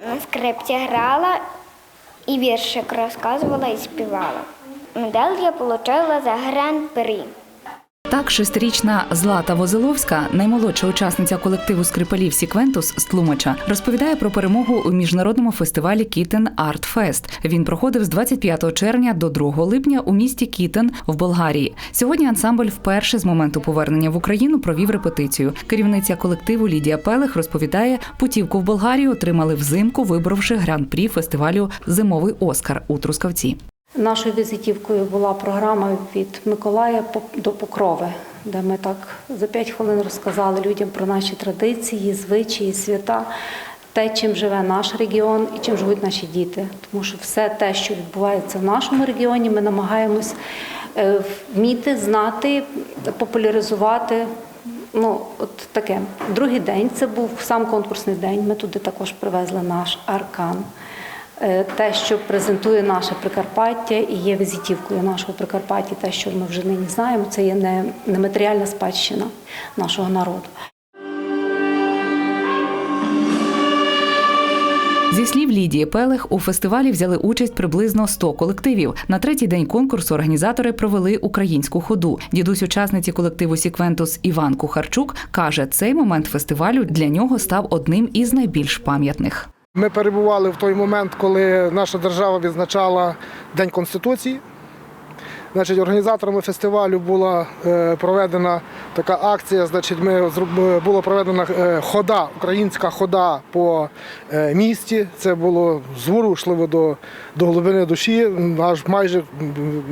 На скрипці грала і віршик розказувала і співала. Медаль я отримала за гран-прі. Так, шестирічна Злата Возиловська, наймолодша учасниця колективу скрипалів Сіквентус з Тлумача, розповідає про перемогу у міжнародному фестивалі Кітен Арт Фест. Він проходив з 25 червня до 2 липня у місті Кітен в Болгарії. Сьогодні ансамбль вперше з моменту повернення в Україну провів репетицію. Керівниця колективу Лідія Пелех розповідає, путівку в Болгарію отримали взимку, виборовши гран-прі фестивалю Зимовий Оскар у Трускавці. Нашою візитівкою була програма від Миколая до Покрови, де ми так за 5 хвилин розказали людям про наші традиції, звичаї, свята, те, чим живе наш регіон і чим живуть наші діти. Тому що все те, що відбувається в нашому регіоні, ми намагаємось е, вміти, знати, популяризувати. Ну, от таке. Другий день це був сам конкурсний день. Ми туди також привезли наш аркан. Е, Те, що презентує наше Прикарпаття і є візитівкою нашого Прикарпаття, те, що ми вже нині знаємо, це є не- нематеріальна спадщина нашого народу. Зі слів Лідії Пелех, у фестивалі взяли участь приблизно 100 колективів. На третій день конкурсу організатори провели українську ходу. Дідусь учасниці колективу Сіквентус Іван Кухарчук каже, цей момент фестивалю для нього став одним із найбільш пам'ятних. Ми перебували в той момент, коли наша держава відзначала День Конституції. Значить, організаторами фестивалю була е, проведена така акція. Значить, ми зроб- була проведена е, хода, українська хода по е, місті. Це було зворушливо до, до глибини душі, аж майже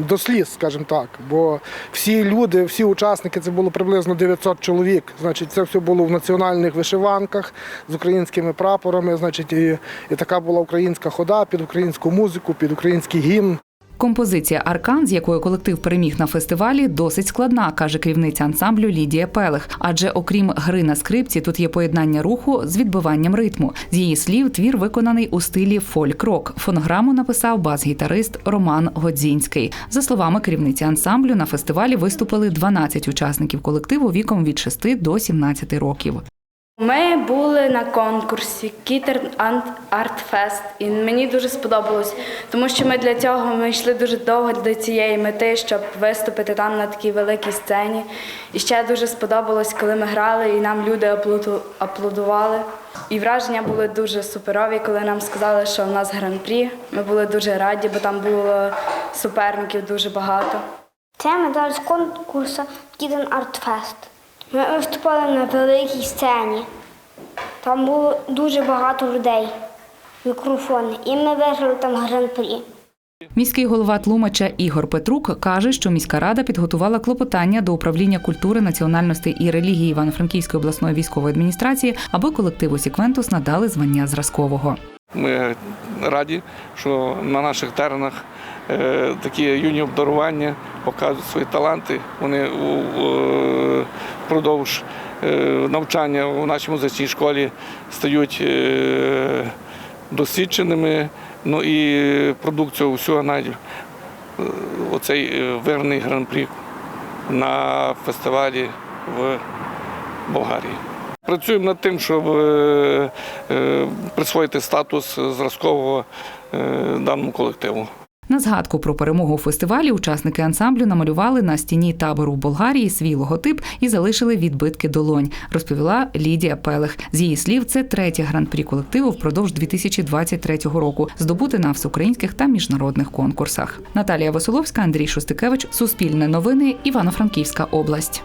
до сліз, скажімо так. Бо всі люди, всі учасники, це було приблизно 900 чоловік. Значить, це все було в національних вишиванках з українськими прапорами. Значить, і, і така була українська хода під українську музику, під український гімн. Композиція Аркан, з якою колектив переміг на фестивалі, досить складна, каже керівниця ансамблю Лідія Пелех. Адже окрім гри на скрипці, тут є поєднання руху з відбиванням ритму. З її слів, твір виконаний у стилі фольк-рок. Фонограму написав бас-гітарист Роман Годзінський. За словами керівниці ансамблю, на фестивалі виступили 12 учасників колективу віком від 6 до 17 років. Ми були на конкурсі Кітер Арт Фест, і мені дуже сподобалось, тому що ми для цього ми йшли дуже довго до цієї мети, щоб виступити там на такій великій сцені. І ще дуже сподобалось, коли ми грали, і нам люди аплодували. І враження були дуже суперові, коли нам сказали, що в нас гран-прі. Ми були дуже раді, бо там було суперників дуже багато. Це медаль з конкурсу Кіден Артфест. Ми виступали на великій сцені. Там було дуже багато людей, мікрофони, і ми виграли там гран-прі. Міський голова Тлумача Ігор Петрук каже, що міська рада підготувала клопотання до управління культури, національностей і релігії Івано-Франківської обласної військової адміністрації, аби колективу Сіквентус надали звання зразкового. Ми раді, що на наших теренах е, такі юні обдарування показують свої таланти. Вони впродовж е, навчання у нашій музичній школі стають е, досвідченими. Ну і продукцію всього навіть е, оцей виграний гран-прі на фестивалі в Болгарії. Працюємо над тим, щоб присвоїти статус зразкового даному колективу. На згадку про перемогу у фестивалі учасники ансамблю намалювали на стіні табору в Болгарії свій логотип і залишили відбитки долонь, розповіла Лідія Пелех. З її слів, це третє гран-прі колективу впродовж 2023 року, здобути на всеукраїнських та міжнародних конкурсах. Наталія Василовська, Андрій Шостикевич, Суспільне новини, Івано-Франківська область.